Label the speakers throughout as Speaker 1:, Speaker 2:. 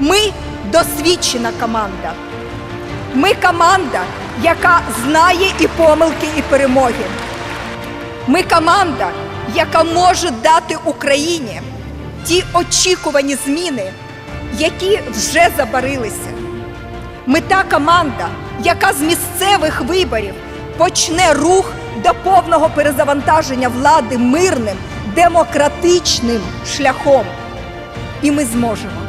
Speaker 1: Ми досвідчена команда. Ми команда, яка знає і помилки, і перемоги. Ми команда, яка може дати Україні ті очікувані зміни, які вже забарилися. Ми та команда, яка з місцевих виборів почне рух до повного перезавантаження влади мирним, демократичним шляхом. І ми зможемо.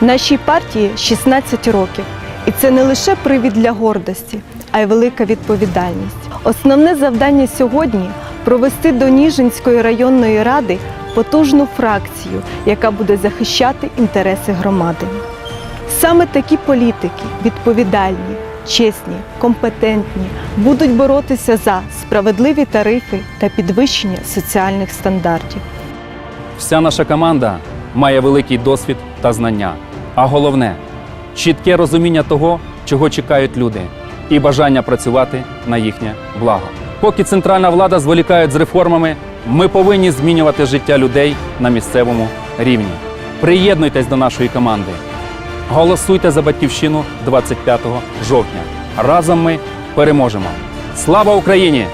Speaker 2: Нашій партії 16 років, і це не лише привід для гордості, а й велика відповідальність. Основне завдання сьогодні провести до Ніжинської районної ради потужну фракцію, яка буде захищати інтереси громади. Саме такі політики відповідальні, чесні, компетентні будуть боротися за справедливі тарифи та підвищення соціальних стандартів.
Speaker 3: Вся наша команда має великий досвід та знання. А головне чітке розуміння того, чого чекають люди, і бажання працювати на їхнє благо. Поки центральна влада зволікає з реформами, ми повинні змінювати життя людей на місцевому рівні. Приєднуйтесь до нашої команди. Голосуйте за батьківщину 25 жовтня. Разом ми переможемо. Слава Україні!